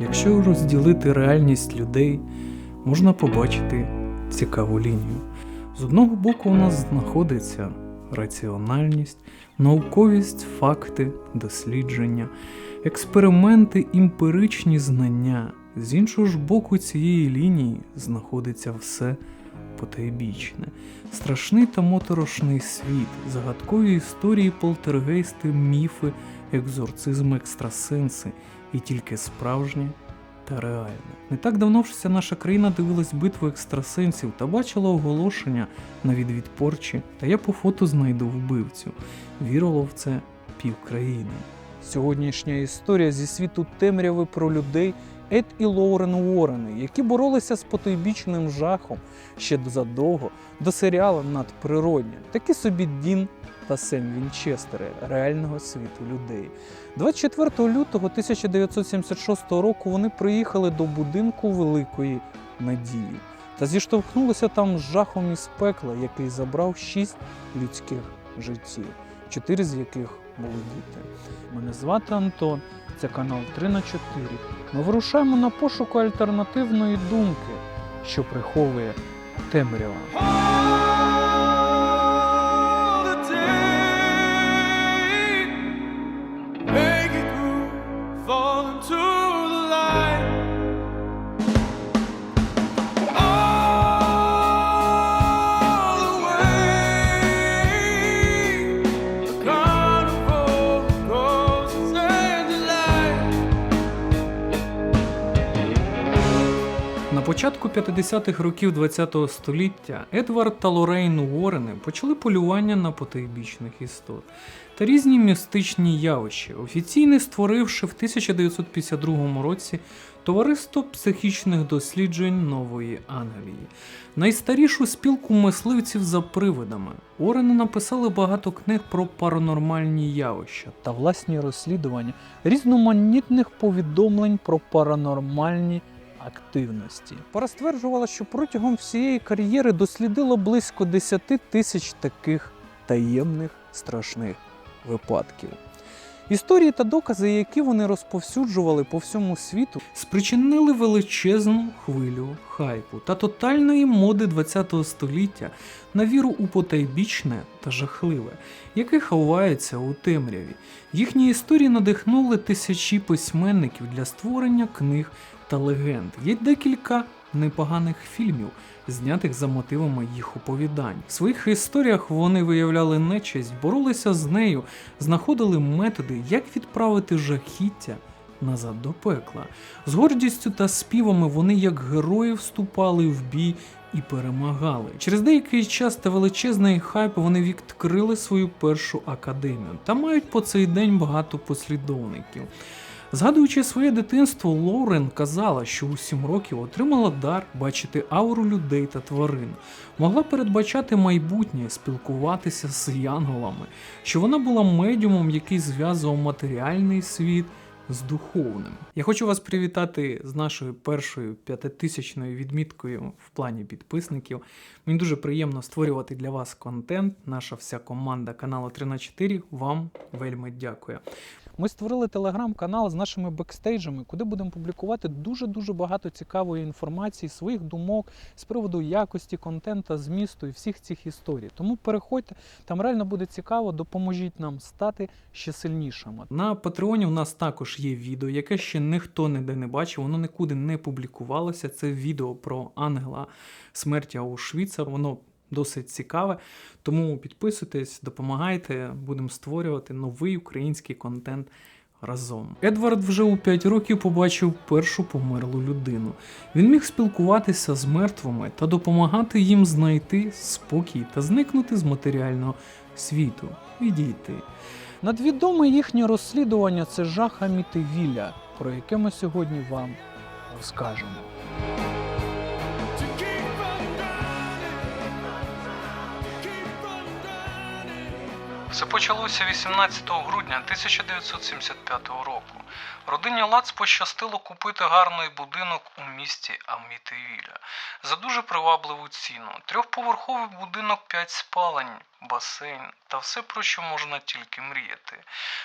Якщо розділити реальність людей, можна побачити цікаву лінію. З одного боку, у нас знаходиться раціональність, науковість, факти, дослідження, експерименти, емпіричні знання. З іншого ж боку цієї лінії знаходиться все потайбічне, страшний та моторошний світ, загадкові історії, полтергейсти, міфи, екзорцизми, екстрасенси і тільки справжнє та реальне. Не так давно вся наша країна дивилась битву екстрасенсів та бачила оголошення на відвід порчі, та я по фото знайду вбивцю. Вірило в це півкраїни. Сьогоднішня історія зі світу темряви про людей Ед і Лоурен Уоррени, які боролися з потойбічним жахом ще задовго до серіалу надприродня. Такі собі Дін та Сем Вінчестери реального світу людей. 24 лютого 1976 року вони приїхали до будинку Великої Надії та зіштовхнулися там з жахом із пекла, який забрав шість людських життів, чотири з яких були діти. Мене звати Антон, це канал 3 на 4. Ми вирушаємо на пошуку альтернативної думки, що приховує темрява. Початку 50-х років ХХ століття Едвард та Лорейн Уоррени почали полювання на потойбічних істот та різні містичні явища, офіційно створивши в 1952 році Товариство психічних досліджень Нової Англії, найстарішу спілку мисливців за привидами. Уоррени написали багато книг про паранормальні явища та власні розслідування різноманітних повідомлень про паранормальні активності. Пара стверджувала, що протягом всієї кар'єри дослідило близько 10 тисяч таких таємних страшних випадків. Історії та докази, які вони розповсюджували по всьому світу, спричинили величезну хвилю хайпу та тотальної моди ХХ століття на віру у потайбічне та жахливе, яке ховається у темряві. Їхні історії надихнули тисячі письменників для створення книг та легенд. Є декілька непоганих фільмів, знятих за мотивами їх оповідань. В своїх історіях вони виявляли нечисть, боролися з нею, знаходили методи, як відправити жахіття назад до пекла. З гордістю та співами вони як герої вступали в бій і перемагали. Через деякий час та величезний хайп вони відкрили свою першу академію та мають по цей день багато послідовників. Згадуючи своє дитинство, Лоурен казала, що у 7 років отримала дар бачити ауру людей та тварин, могла передбачати майбутнє, спілкуватися з янголами, що вона була медіумом, який зв'язував матеріальний світ з духовним. Я хочу вас привітати з нашою першою п'ятитисячною відміткою в плані підписників. Мені дуже приємно створювати для вас контент. Наша вся команда каналу 3 на 4 вам вельми дякує. Ми створили телеграм-канал з нашими бекстейджами, куди будемо публікувати дуже-дуже багато цікавої інформації, своїх думок з приводу якості контента, змісту і всіх цих історій. Тому переходьте, там реально буде цікаво, допоможіть нам стати ще сильнішими. На Патреоні у нас також є відео, яке ще ніхто ніде не бачив, воно нікуди не публікувалося. Це відео про ангела смерті Аушвіца. Воно досить цікаве. Тому підписуйтесь, допомагайте, будемо створювати новий український контент разом. Едвард вже у 5 років побачив першу померлу людину. Він міг спілкуватися з мертвими та допомагати їм знайти спокій та зникнути з матеріального світу, відійти. Надвідоме їхнє розслідування це жах Амітивілля, про яке ми сьогодні вам розкажемо. Все почалося 18 грудня 1975 року. Родині Лац пощастило купити гарний будинок у місті Амітевіля за дуже привабливу ціну. Трьохповерховий будинок, 5 спалень, басейн та все про що можна тільки мріяти.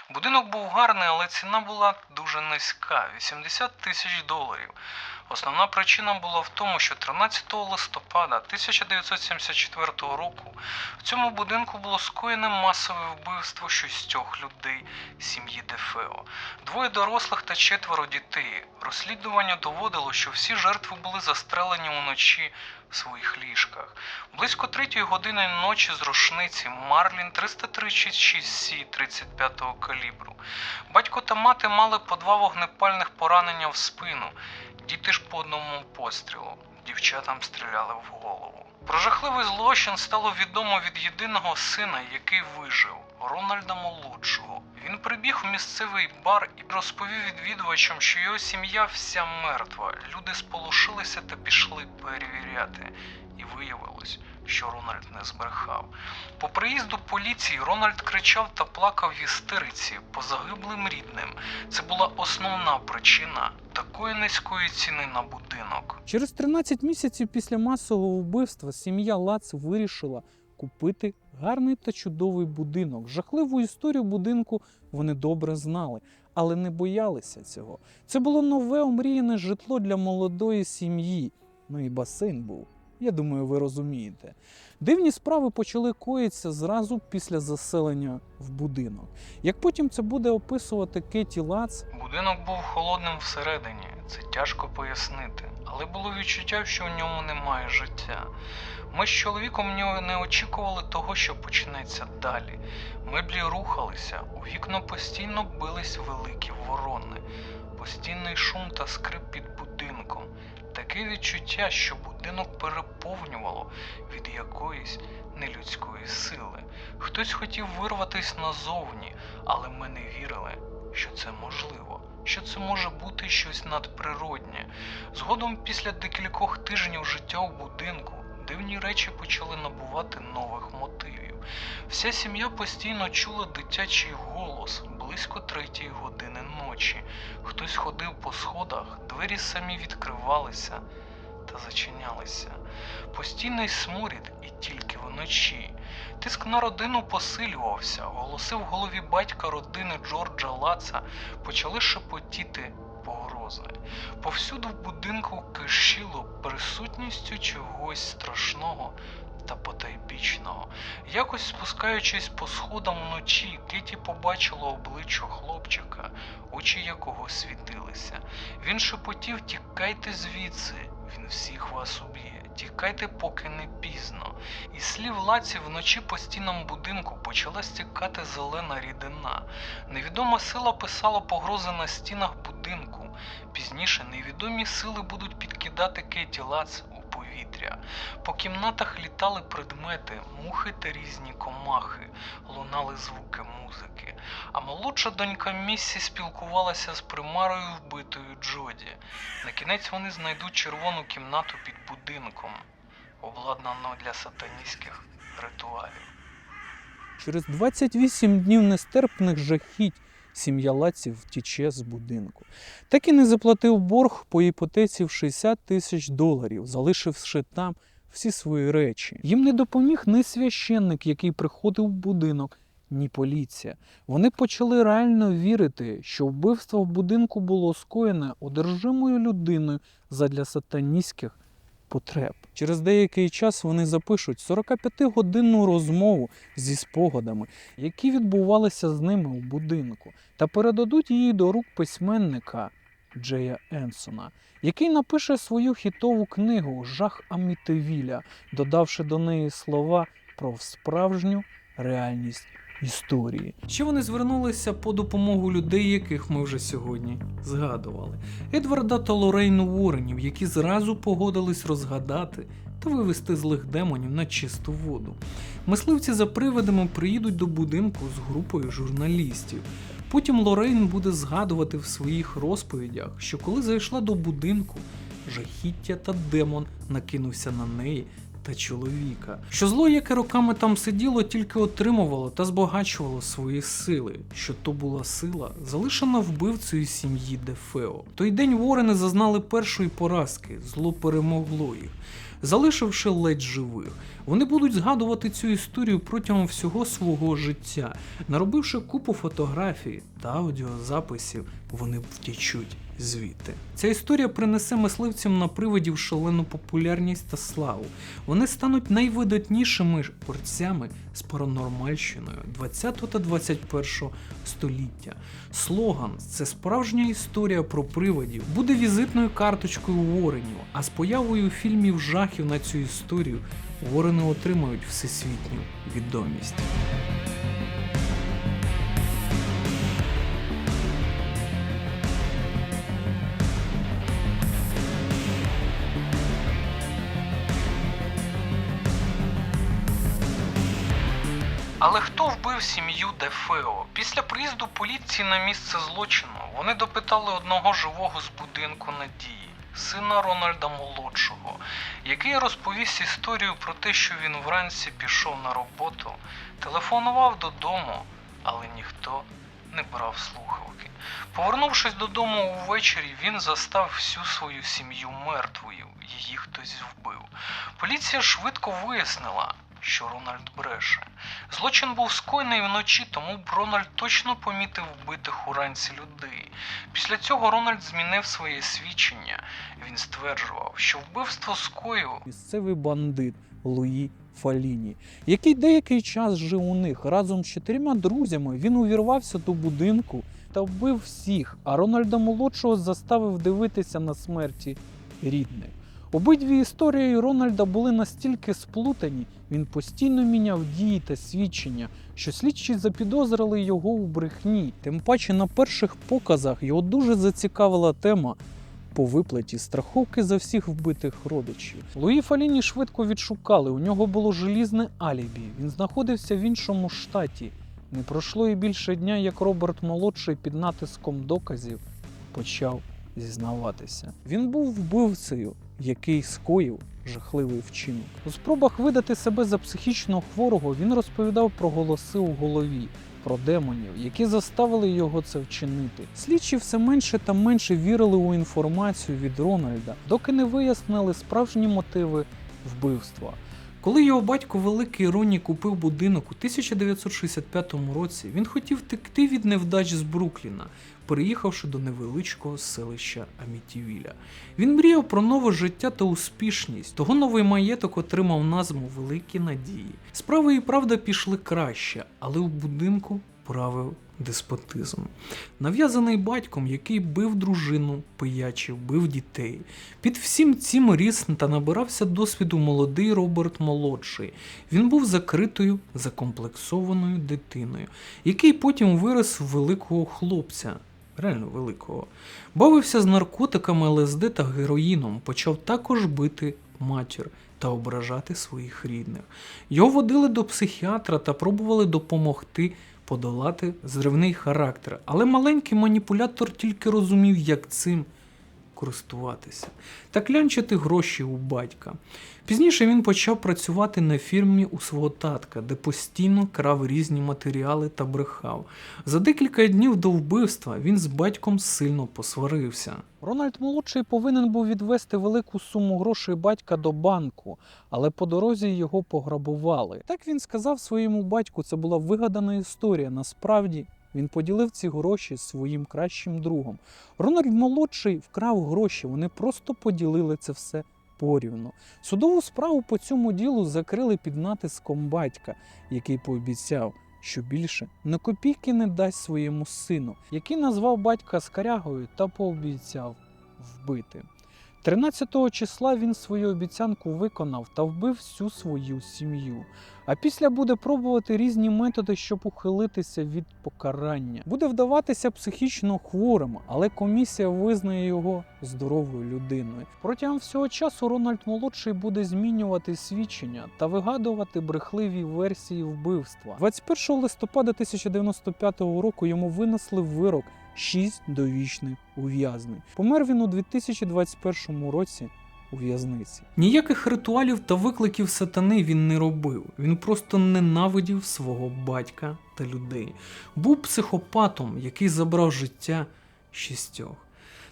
Будинок був гарний, але ціна була дуже низька 80 тисяч доларів. Основна причина була в тому, що 13 листопада 1974 року в цьому будинку було скоєне масове вбивство шістьох людей сім'ї Дефео. Двоє дорослих та четверо дітей. Розслідування доводило, що всі жертви були застрелені уночі своїх ліжках. Близько третьої години ночі з рушниці Марлін 336 Сі 35-го калібру. Батько та мати мали по два вогнепальних поранення в спину. Діти ж по одному пострілу. Дівчатам стріляли в голову. Про жахливий злочин стало відомо від єдиного сина, який вижив Рональда Молодшого. Він прибіг у місцевий бар і розповів відвідувачам, що його сім'я вся мертва. Люди сполошилися та пішли перевіряти. Виявилось, що Рональд не збрехав. По приїзду поліції Рональд кричав та плакав в істериці по загиблим рідним. Це була основна причина такої низької ціни на будинок. Через 13 місяців після масового вбивства сім'я Лац вирішила купити гарний та чудовий будинок. Жахливу історію будинку вони добре знали, але не боялися цього. Це було нове омріяне житло для молодої сім'ї. Ну і басейн був. Я думаю, ви розумієте. Дивні справи почали коїтися зразу після заселення в будинок. Як потім це буде описувати Кеті Лац, будинок був холодним всередині, це тяжко пояснити, але було відчуття, що в ньому немає життя. Ми з чоловіком не очікували того, що почнеться далі. Меблі рухалися, у вікна постійно бились великі ворони, постійний шум та скрип під будинком. Таке відчуття, що будинок переповнювало від якоїсь нелюдської сили. Хтось хотів вирватися назовні, але ми не вірили, що це можливо, що це може бути щось надприроднє. Згодом, після декількох тижнів життя у будинку, дивні речі почали набувати нових мотивів. Вся сім'я постійно чула дитячий голос близько третьої години ночі. Хтось ходив по сходах, двері самі відкривалися та зачинялися. Постійний сморід і тільки вночі. Тиск на родину посилювався, голоси в голові батька родини Джорджа Лаца почали шепотіти погрози. Повсюду в будинку кишіло присутністю чогось страшного та потайбічного. Якось спускаючись по сходам вночі, Кеті побачила обличчя хлопчика, очі якого світилися. Він шепотів тікайте звідси, він всіх вас уб'є. Тікайте, поки не пізно. Із слів лаці вночі по стінам будинку почала стікати зелена рідина. Невідома сила писала погрози на стінах будинку. Пізніше невідомі сили будуть підкидати Кеті Лац повітря. По кімнатах літали предмети, мухи та різні комахи, лунали звуки музики. А молодша донька Міссі спілкувалася з примарою вбитою Джоді. На кінець вони знайдуть червону кімнату під будинком, обладнану для сатаністських ритуалів. Через 28 днів нестерпних жахіть сім'я Лаців втіче з будинку. Так і не заплатив борг по іпотеці в 60 тисяч доларів, залишивши там всі свої речі. Їм не допоміг ні священник, який приходив в будинок, ні поліція. Вони почали реально вірити, що вбивство в будинку було скоєне одержимою людиною задля сатаністських потреб. Через деякий час вони запишуть 45-годинну розмову зі спогадами, які відбувалися з ними у будинку, та передадуть її до рук письменника Джея Енсона, який напише свою хітову книгу Жах Амітевіля, додавши до неї слова про справжню реальність історії. Ще вони звернулися по допомогу людей, яких ми вже сьогодні згадували. Едварда та Лорейну Уорренів, які зразу погодились розгадати та вивести злих демонів на чисту воду. Мисливці за привидами приїдуть до будинку з групою журналістів. Потім Лорейн буде згадувати в своїх розповідях, що коли зайшла до будинку, жахіття та демон накинувся на неї та чоловіка. Що зло, яке роками там сиділо, тільки отримувало та збагачувало свої сили. Що то була сила, залишена вбивцею сім'ї Дефео. Той день Ворени зазнали першої поразки, зло перемогло їх. Залишивши ледь живих, вони будуть згадувати цю історію протягом всього свого життя. Наробивши купу фотографій та аудіозаписів, вони втічуть звідти. Ця історія принесе мисливцям на привидів шалену популярність та славу. Вони стануть найвидатнішими борцями з паранормальщиною 20 та 21 століття. Слоган це справжня історія про привидів буде візитною карточкою Воренів, а з появою фільмів жахів на цю історію Ворени отримають всесвітню відомість. Сім'ю Дефео? Після приїзду поліції на місце злочину вони допитали одного живого з будинку Надії, сина Рональда Молодшого, який розповість історію про те, що він вранці пішов на роботу, телефонував додому, але ніхто не брав слухавки. Повернувшись додому увечері, він застав всю свою сім'ю мертвою. Її хтось вбив. Поліція швидко вияснила, що Рональд бреше. Злочин був скоєний вночі, тому б Рональд точно помітив вбитих уранці людей. Після цього Рональд змінив своє свідчення. Він стверджував, що вбивство скоїв місцевий бандит Луї Фаліні, який деякий час жив у них разом з чотирма друзями. Він увірвався до будинку та вбив всіх, а Рональда молодшого заставив дивитися на смерті рідних. Обидві історії Рональда були настільки сплутані, він постійно міняв дії та свідчення, що слідчі запідозрили його у брехні. Тим паче на перших показах його дуже зацікавила тема по виплаті страховки за всіх вбитих родичів. Луї Фаліні швидко відшукали. У нього було желізне алібі. Він знаходився в іншому штаті. Не пройшло і більше дня, як Роберт молодший під натиском доказів почав зізнаватися. Він був вбивцею, який скоїв жахливий вчинок. У спробах видати себе за психічно хворого він розповідав про голоси у голові. Про демонів, які заставили його це вчинити. Слідчі все менше та менше вірили у інформацію від Рональда, доки не вияснили справжні мотиви вбивства. Коли його батько Великий Роні купив будинок у 1965 році, він хотів втекти від невдач з Брукліна, переїхавши до невеличкого селища Амітівіля. Він мріяв про нове життя та успішність. Того новий маєток отримав назву Великі Надії. Справи і правда пішли краще, але у будинку правив деспотизм. Нав'язаний батьком, який бив дружину, пиячив, бив дітей. Під всім цим ріс та набирався досвіду молодий Роберт молодший. Він був закритою, закомплексованою дитиною, який потім вирос в великого хлопця. Реально великого. Бавився з наркотиками, ЛСД та героїном, почав також бити матір та ображати своїх рідних. Його водили до психіатра та пробували допомогти подолати зривний характер, але маленький маніпулятор тільки розумів, як цим користуватися та клянчити гроші у батька. Пізніше він почав працювати на фірмі у свого татка, де постійно крав різні матеріали та брехав. За декілька днів до вбивства він з батьком сильно посварився. Рональд молодший повинен був відвести велику суму грошей батька до банку, але по дорозі його пограбували. Так він сказав своєму батьку, це була вигадана історія. Насправді він поділив ці гроші з своїм кращим другом. Рональд молодший вкрав гроші, вони просто поділили це все порівну. Судову справу по цьому ділу закрили під натиском батька, який пообіцяв, що більше на копійки не дасть своєму сину, який назвав батька скарягою та пообіцяв вбити. 13 числа він свою обіцянку виконав та вбив всю свою сім'ю. А після буде пробувати різні методи, щоб ухилитися від покарання. Буде вдаватися психічно хворим, але комісія визнає його здоровою людиною. Протягом всього часу Рональд молодший буде змінювати свідчення та вигадувати брехливі версії вбивства. 21 листопада 1995 року йому винесли вирок 6 довічних ув'язнень. Помер він у 2021 році у в'язниці. Ніяких ритуалів та викликів сатани він не робив. Він просто ненавидів свого батька та людей. Був психопатом, який забрав життя шістьох.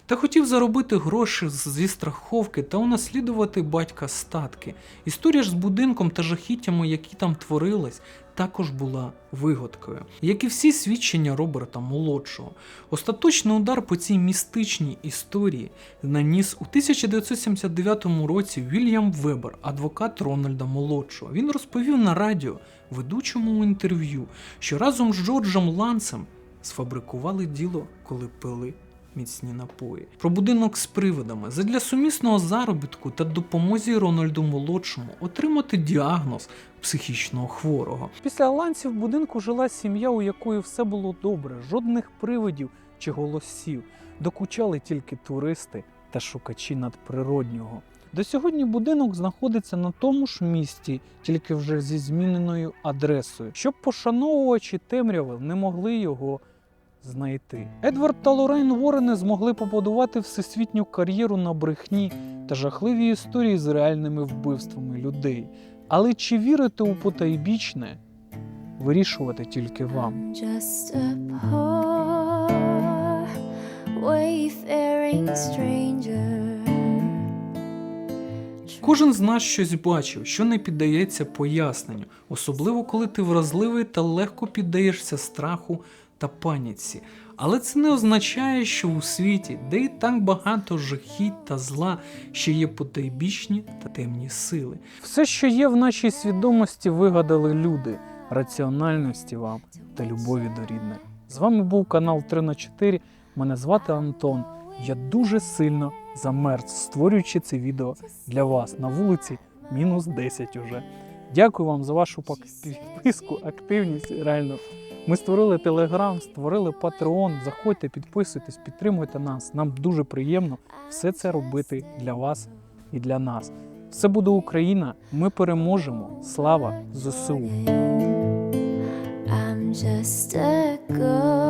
Та хотів заробити гроші зі страховки та унаслідувати батька статки. Історія ж з будинком та жахіттями, які там творились, також була вигадкою, як і всі свідчення Роберта молодшого. Остаточний удар по цій містичній історії наніс у 1979 році Вільям Вебер, адвокат Рональда Молодшого. Він розповів на радіо ведучому інтерв'ю, що разом з Джорджем Лансом сфабрикували діло, коли пили міцні напої. Про будинок з привидами задля сумісного заробітку та допомозі Рональду Молодшому отримати діагноз психічного хворого. Після ланців будинку жила сім'я, у якої все було добре, жодних привидів чи голосів. Докучали тільки туристи та шукачі надприроднього. До сьогодні будинок знаходиться на тому ж місці, тільки вже зі зміненою адресою, щоб пошановувачі темряви не могли його знайти. Едвард та Лорейн Ворени змогли побудувати всесвітню кар'єру на брехні та жахливі історії з реальними вбивствами людей. Але чи вірити у потайбічне? Вирішувати тільки вам. Just a poor wayfaring stranger. Кожен з нас щось бачив, що не піддається поясненню, особливо коли ти вразливий та легко піддаєшся страху та паніці. Але це не означає, що у світі, де і так багато жахіть та зла, ще є потайбічні та темні сили. Все, що є в нашій свідомості, вигадали люди, раціональності вам та любові до рідних. З вами був канал 3 на 4 Мене звати Антон. Я дуже сильно замерз, створюючи це відео для вас на вулиці мінус 10 уже. Дякую вам за вашу підписку, активність. Реально. Ми створили Телеграм, створили Patreon. Заходьте, підписуйтесь, підтримуйте нас. Нам дуже приємно все це робити для вас і для нас. Все буде Україна. Ми переможемо. Слава ЗСУ! I'm just a going